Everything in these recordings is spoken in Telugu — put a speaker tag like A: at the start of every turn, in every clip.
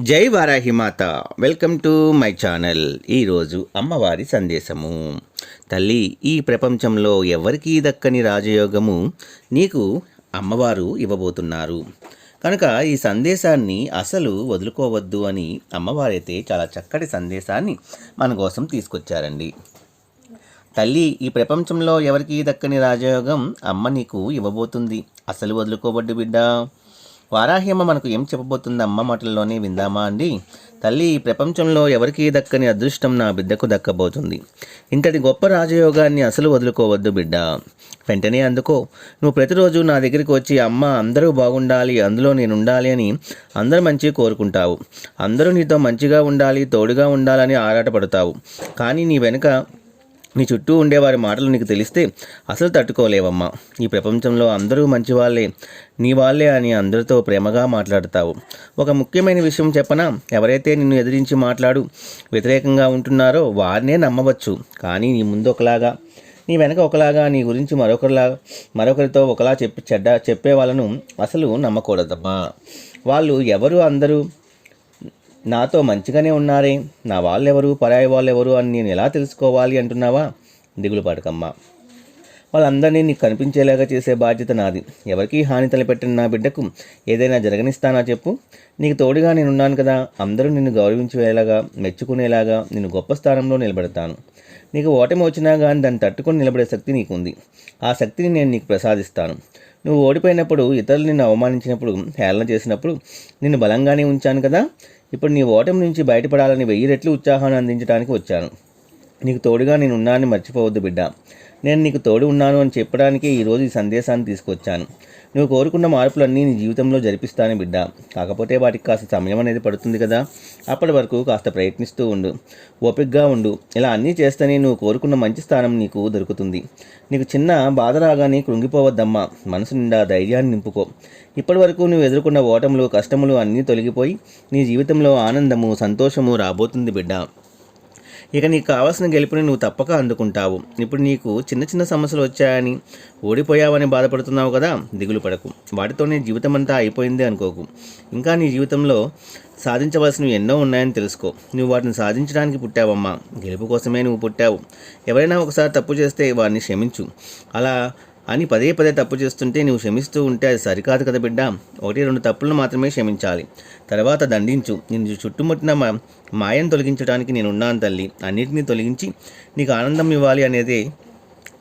A: జై వారాహి మాత. Welcome to my channel. ఈరోజు అమ్మవారి సందేశము. తల్లి ఈ ప్రపంచంలో ఎవరికీ దక్కని రాజయోగము నీకు అమ్మవారు ఇవ్వబోతున్నారు. కనుక ఈ సందేశాన్ని అసలు వదులుకోవద్దు అని అమ్మవారైతే చాలా చక్కటి సందేశాన్ని మన కోసం తీసుకొచ్చారండి. తల్లి ఈ ప్రపంచంలో ఎవరికీ దక్కని రాజయోగం అమ్మ నీకు ఇవ్వబోతుంది. అసలు వదులుకోవద్దు బిడ్డ. వారాహ్యమ్మ మనకు ఏం చెప్పబోతుంది అమ్మ మాటల్లోనే విందామా అండి? తల్లి ఈ ప్రపంచంలో ఎవరికీ దక్కని అదృష్టం నా బిడ్డకు దక్కబోతుంది. ఇంతటి గొప్ప రాజయోగాన్ని అసలు వదులుకోవద్దు బిడ్డ. వెంటనే అందుకో. నువ్వు ప్రతిరోజు నా దగ్గరికి వచ్చి అమ్మ అందరూ బాగుండాలి అందులో నేను ఉండాలి అని అందరూ మంచి కోరుకుంటావు. అందరూ నీతో మంచిగా ఉండాలి తోడుగా ఉండాలని ఆరాటపడతావు. కానీ నీ వెనుక నీ చుట్టూ ఉండేవారి మాటలు నీకు తెలిస్తే అసలు తట్టుకోలేవమ్మా. ఈ ప్రపంచంలో అందరూ మంచి వాళ్ళే నీ వాళ్ళే అని అందరితో ప్రేమగా మాట్లాడతావు. ఒక ముఖ్యమైన విషయం చెప్పనా? ఎవరైతే నిన్ను ఎదిరించి మాట్లాడు వ్యతిరేకంగా ఉంటున్నారో వారినే నమ్మవచ్చు. కానీ నీ ముందు ఒకలాగా నీ వెనక ఒకలాగా నీ గురించి మరొకరిలా మరొకరితో ఒకలా చెప్పి చెడ్డ చెప్పే వాళ్ళను అసలు నమ్మకూడదమ్మా. వాళ్ళు ఎవరు అందరూ? నాతో మంచిగానే ఉన్నారే. నా వాళ్ళెవరు? పరాయి వాళ్ళెవరు? అని నేను ఎలా తెలుసుకోవాలి అంటున్నావా? దిగులు పడకమ్మా. వాళ్ళందరినీ నీకు కనిపించేలాగా చేసే బాధ్యత నాది. ఎవరికీ హాని తలపెట్టిన నా బిడ్డకు ఏదైనా జరగనిస్తానా చెప్పు? నీకు తోడుగా నేనున్నాను కదా. అందరూ నిన్ను గౌరవించేలాగా మెచ్చుకునేలాగా నిన్ను గొప్ప స్థానంలో నిలబెడతాను. నీకు ఓటమి వచ్చినా కానీ దాన్ని తట్టుకొని నిలబడే శక్తి నీకుంది. ఆ శక్తిని నేను నీకు ప్రసాదిస్తాను. నువ్వు ఓడిపోయినప్పుడు ఇతరులు నిన్ను అవమానించినప్పుడు హేళన చేసినప్పుడు నిన్ను బలంగానే ఉంచాను కదా? ఇప్పుడు నీ ఓటమి నుంచి బయటపడాలని వెయ్యి రెట్లు ఉత్సాహాన్ని అందించడానికి వచ్చాను. నీకు తోడుగా నేను ఉన్నానని మర్చిపోవద్దు బిడ్డ. నేను నీకు తోడు ఉన్నాను అని చెప్పడానికే ఈరోజు ఈ సందేశాన్ని తీసుకొచ్చాను. నువ్వు కోరుకున్న మార్పులన్నీ నీ జీవితంలో జరిపిస్తాను బిడ్డ. కాకపోతే వాటికి కాస్త సమయం అనేది పడుతుంది కదా. అప్పటి వరకు కాస్త ప్రయత్నిస్తూ ఉండు. ఓపికగా ఉండు. ఇలా అన్నీ చేస్తేనే నువ్వు కోరుకున్న మంచి స్థానం నీకు దొరుకుతుంది. నీకు చిన్న బాధ రాగానే కృంగిపోవద్దమ్మా. మనసు నిండా ధైర్యాన్ని నింపుకో. ఇప్పటి వరకు నువ్వు ఎదుర్కొన్న ఓటములు కష్టములు అన్నీ తొలగిపోయి నీ జీవితంలో ఆనందము సంతోషము రాబోతుంది బిడ్డ. ఇక నీకు కావాల్సిన గెలుపుని నువ్వు తప్పక అందుకుంటావు. ఇప్పుడు నీకు చిన్న చిన్న సమస్యలు వచ్చాయని ఓడిపోయావని బాధపడుతున్నావు కదా దిగులు పడకు. వాటితోనే జీవితం అంతా అయిపోయింది అనుకోకు. ఇంకా నీ జీవితంలో సాధించవలసినవి ఎన్నో ఉన్నాయని తెలుసుకో. నువ్వు వాటిని సాధించడానికి పుట్టావమ్మా. గెలుపు కోసమే నువ్వు పుట్టావు. ఎవరైనా ఒకసారి తప్పు చేస్తే వారిని క్షమించు. అలా అని పదే పదే తప్పు చేస్తుంటే నువ్వు క్షమిస్తూ ఉంటే అది సరికాదు కదా బిడ్డ. ఒకటి రెండు తప్పులను మాత్రమే క్షమించాలి. తర్వాత దండించు. నేను చుట్టుముట్టిన మా మాయను తొలగించడానికి నేను ఉన్నాను తల్లి. అన్నిటినీ తొలగించి నీకు ఆనందం ఇవ్వాలి అనేది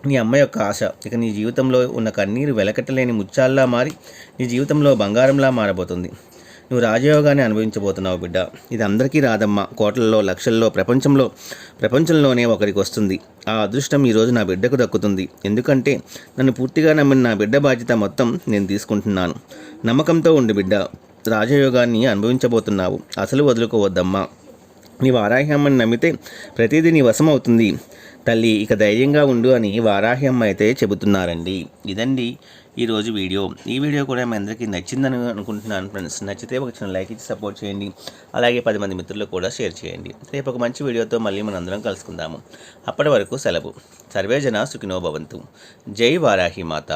A: నీ అమ్మ యొక్క ఆశ. ఇక నీ జీవితంలో ఉన్న కన్నీరు వెలకట్టలేని ముచ్చాల్లా మారి నీ జీవితంలో బంగారంలా మారబోతుంది. నువ్వు రాజయోగాన్ని అనుభవించబోతున్నావు బిడ్డ. ఇది అందరికీ రాదమ్మా. కోట్లలో లక్షల్లో ప్రపంచంలో ప్రపంచంలోనే ఒకరికి వస్తుంది. ఆ అదృష్టం ఈరోజు నా బిడ్డకు దక్కుతుంది. ఎందుకంటే నన్ను పూర్తిగా నమ్మిన నా బిడ్డ బాధ్యత మొత్తం నేను తీసుకుంటున్నాను. నమ్మకంతో ఉండి బిడ్డ. రాజయోగాన్ని అనుభవించబోతున్నావు. అసలు వదులుకోవద్దమ్మా. నీ వారాహ్యమ్మని నమ్మితే ప్రతిదీ నీ వశం అవుతుంది తల్లి ఇక ధైర్యంగా ఉండు అని వారాహ్యమ్మ అయితే చెబుతున్నారండి. ఇదండి ఈరోజు వీడియో. ఈ వీడియో కూడా మీ అందరికీ నచ్చిందని అనుకుంటున్నాను ఫ్రెండ్స్. నచ్చితే ఒక చిన్న లైక్ ఇచ్చి సపోర్ట్ చేయండి. అలాగే పది మంది మిత్రులకు కూడా షేర్ చేయండి. రేపు ఒక మంచి వీడియోతో మళ్ళీ మనం అందరం కలుసుకుందాము. అప్పటి వరకు సెలవు. సర్వేజన సుఖినో భవంతు. జై వారాహి మాత.